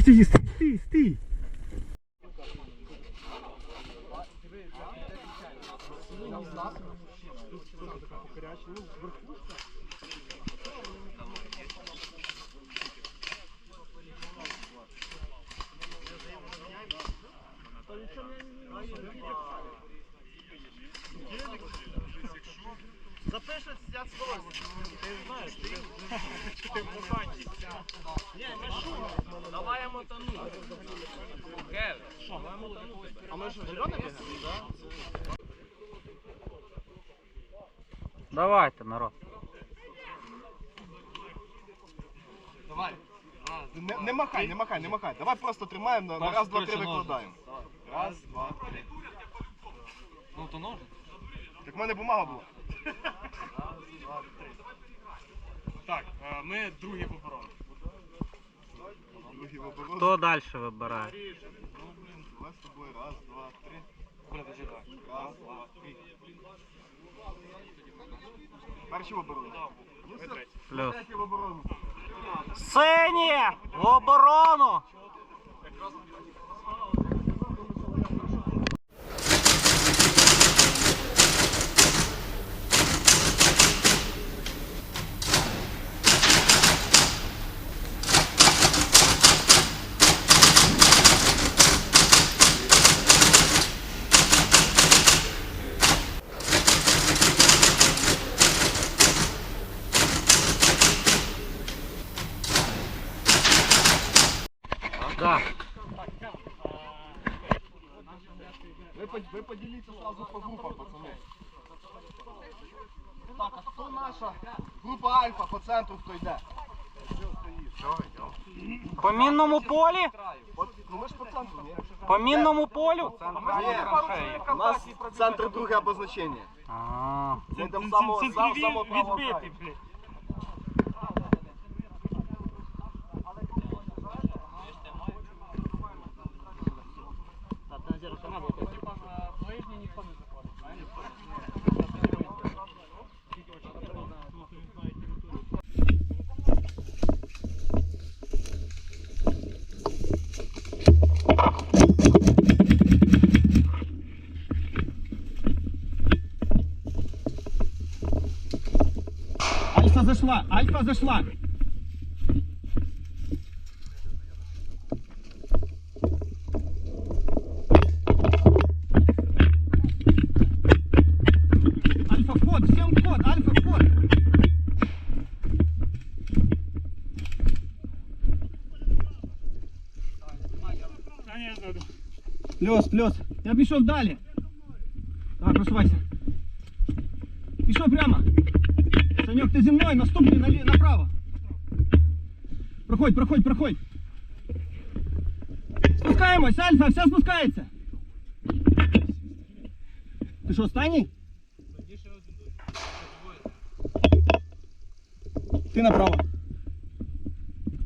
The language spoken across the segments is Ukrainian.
стій, стій, стій, стій. Запишуть, сидять з Ти знаєш, ти в мусанті. Давай я мотану. Кев, що, давай мотану. А ми що, зелене бігаємо? Давайте, народ. Давай. Не, не махай, не махай, не махай. Давай просто тримаємо, на, на раз, два, три викладаємо. Раз, два, три. Ну то ножик. Так в мене бумага була. Так, е, ми другі в обороні. Другий в оборону. Хто далі вибирає? Ну, блін, давай з тобою. Раз, два, три. Бля, давай. Раз, два, три. Перший в оборону. Ну, все. Плюс. Третій. Сині! В оборону! Да. йде? По мінному полі? От, ну ми ж по центру, ні? По мінному полю? Ні, у нас центр друге обозначення. А, Ми йдемо само, сам, само право краю. блядь. зашла, альфа зашла. Альфа вход, всем вход, альфа вход. Плюс, плюс. Я пішов далі. Так, просувайся. Пішов прямо. Санек, ти зі мною, наступний направо. Проходь, проходь, проходь. Спускаємось, Альфа, все спускається. Ти що, останній? Ти направо.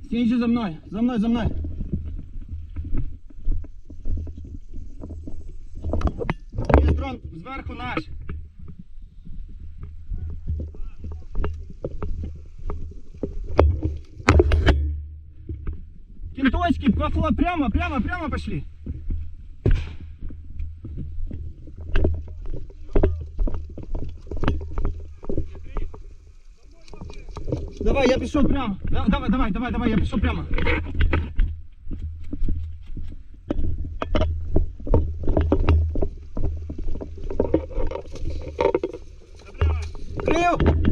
Стій за мною, за мною, за мною. Є дрон зверху наш. Кенточки, пофла, прямо, прямо, прямо пошли. Давай, я пішов прямо. Да- Давай, давай, давай, давай, я пішов прямо. Крив!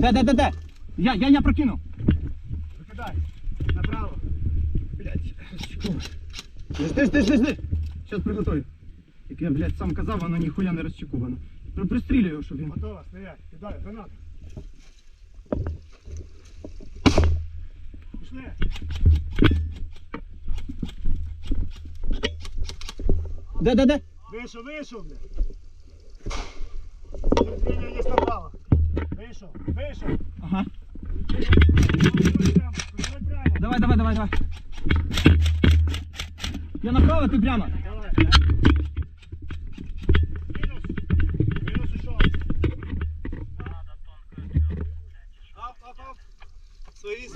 Де, де, де, де? Я, я, я прокинув. Викидай. Направо. Блять, розчекував. Жди, жди, жди, жди. Зараз приготую. Як я, блядь, сам казав, воно ніхуя не розчековано. При- Пристрілюю його, щоб він. Готово, стоять. Кидай, гранат. Пішли. Де, де, де? Вийшов, вийшов, блядь. Зріння є направо. Ага. Давай, давай, давай, давай. Я направо, ти прямо.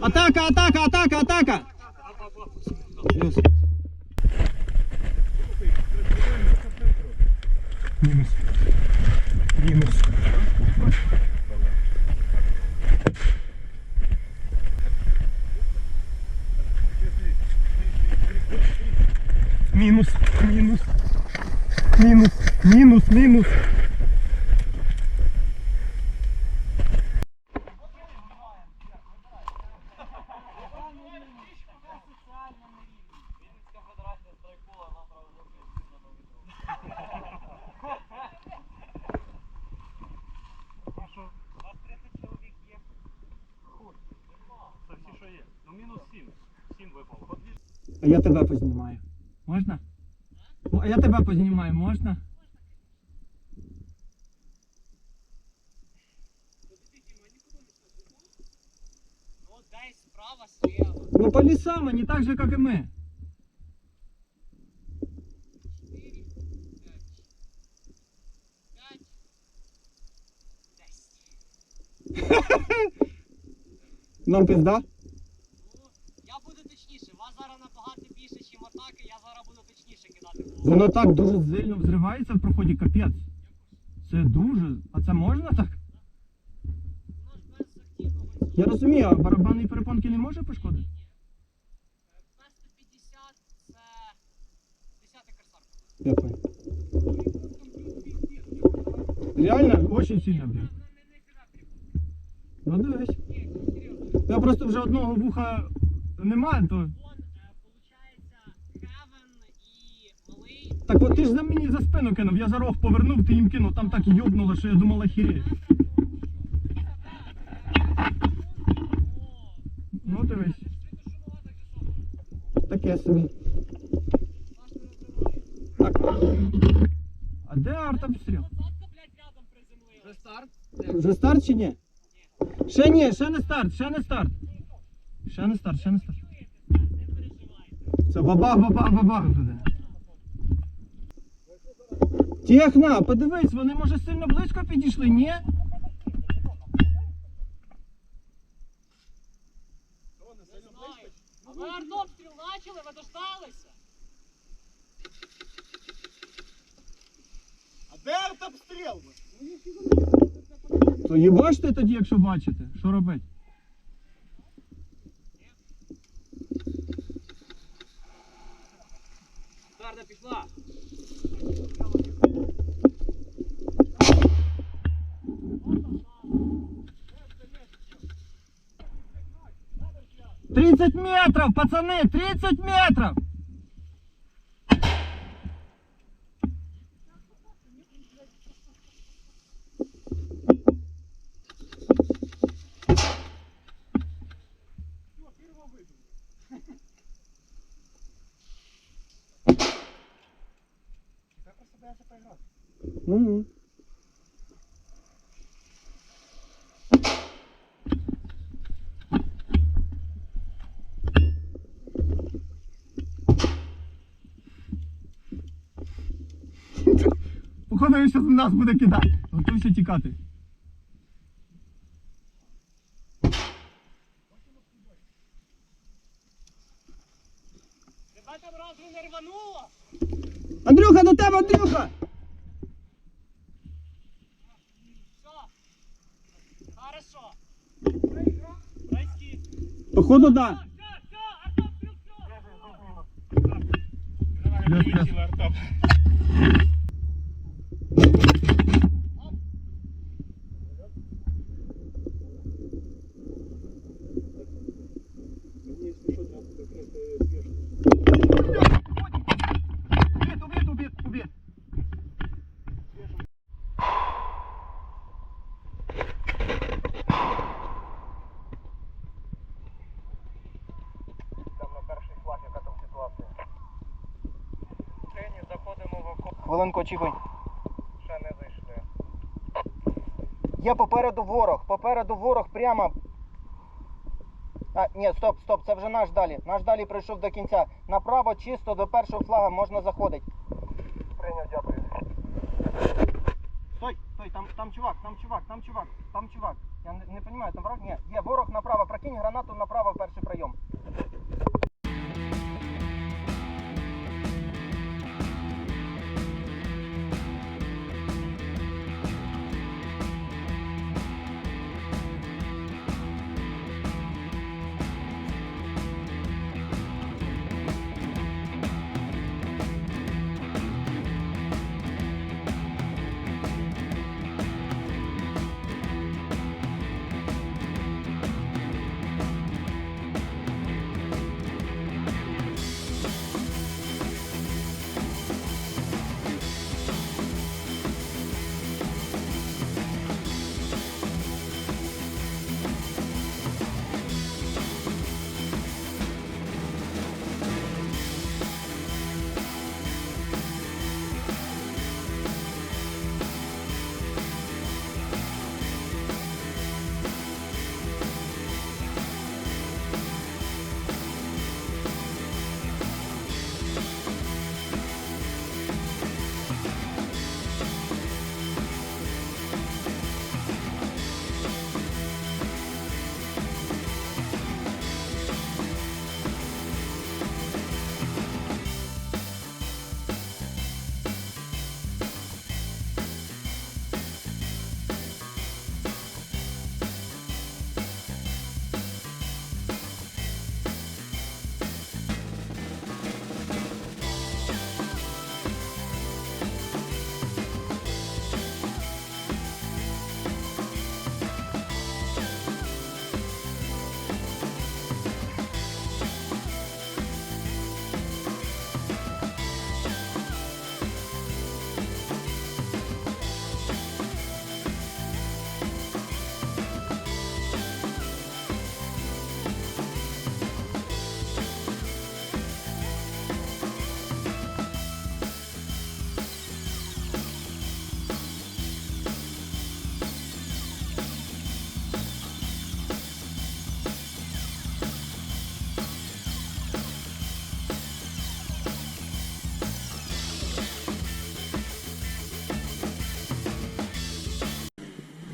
Атака, атака, атака, атака. Минус, минус. А я тебе познімаю. Можна? О, А я тебе познімаю, можна? Ну. Ну по лесам, они так же, как и мы. Нам пизда? Воно так дуже сильно взривається в проході, капець. Це дуже. А це можна так? Я розумію, а барабанні перепонки не може пошкодити? П-150 це 10 корсар. Я понял. Реально очень сильно б'є. Ну дивись. Я просто вже одного вуха немає, то. Так от ти ж за мені за спину кинув, я за рог повернув, ти їм кинув, там так йобнуло, що я думав охереть. Ну дивись. Таке собі. Так. А де артобстріл? Блядь, рядом. Вже старт? Вже старт чи ні? Ще ні, ще не старт, ще не старт. Ще не старт, ще не старт. Це бабах, бабах, бабах буде. Техна, подивись, вони може сильно близько підійшли, ні? Не. А ви артобстріл почали, ви дождалися? То їбаште тоді, якщо бачите. Що робити? Гарда пішла. Тридцать метров, пацаны, 30 метров! Ну-ну. Він зараз нас буде кидати. Готуйся тікати. Тебе там разу не рвануло? Андрюха, до тебе, Андрюха! Все. Хорошо. Походу, да. Все, все, артобстріл, все. Плюс, плюс. Убит, убит, убит, убит. Там на перший флаг, яка там ситуація? Трені заходимо в Хвилинку. Ще не зайшли. Є попереду ворог, попереду ворог прямо. А, ні, стоп, стоп, це вже наш далі. Наш далі прийшов до кінця. Направо чисто до першого флага можна заходити. Прийняв, дякую. Стой, стой, там, там чувак, там чувак, там чувак, там чувак. Я не, не розумію, там враг? Ні, є ворог направо, прокинь гранату. направо перший прийом.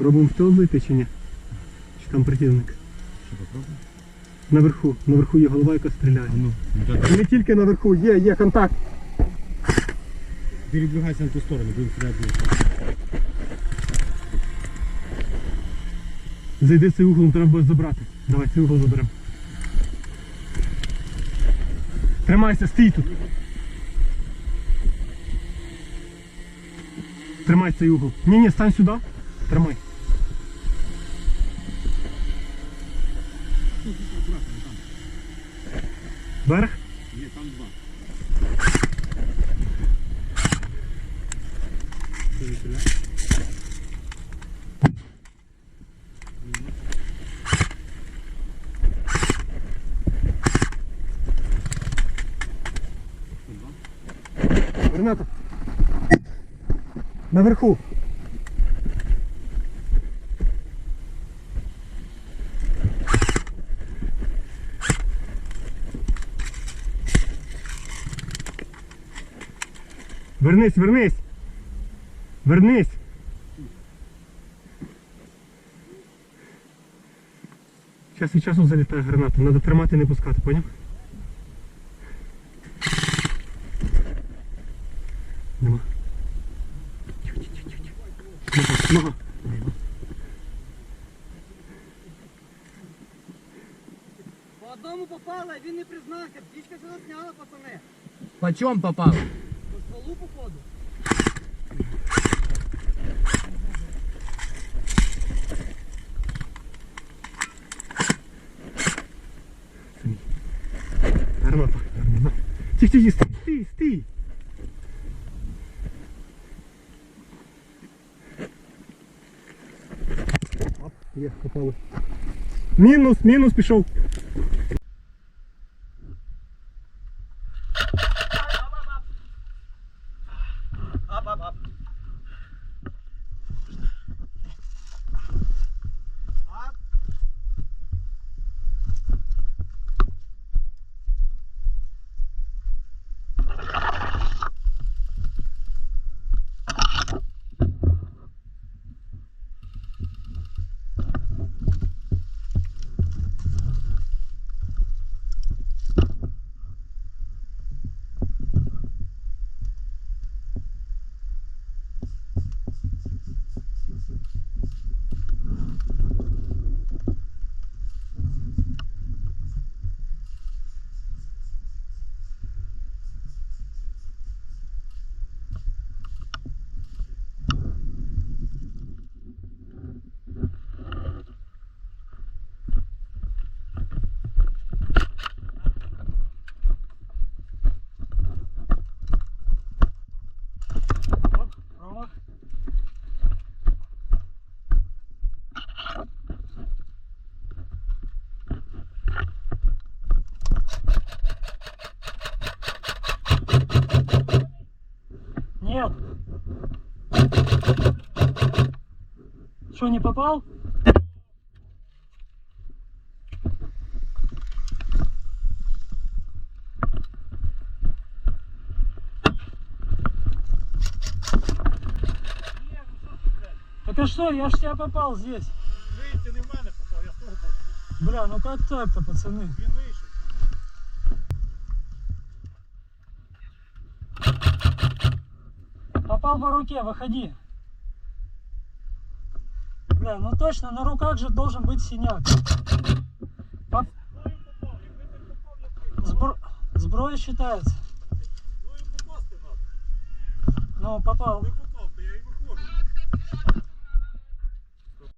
Робимо в тил зайти чи ні? Чи там противник? Наверху, наверху є голова, яка стріляє. Не тільки наверху, є, є контакт. Передвигайся на ту сторону, будем стрелять вместе. Зайди цей угол, треба буде забрати. Давай цей угол заберемо. Тримайся, стій тут. Тримай цей угол. Ні, ні, стань сюди. Тримай. Вверх? Ні, там два. Рената. Наверху. Вернись, вернись. Вернись. Час від часу залітає граната. Треба тримати і не пускати, поняв? Нема. Нога. По одному попала, він не признався. Птічка сюди зняла, пацани. Почем попав? По стій, стій, стій. Оп, є, попали. Мінус, мінус пішов. Что, не попал? Так а что, я ж тебя попал здесь. Вийти не в мене попав, я з того. Бля, ну как так-то, пацаны? Він вийшов. Попал по руке, выходи. Бля, ну точно, на руках же должен быть синяк. А? Збро... Зброя считается. Ну, попал.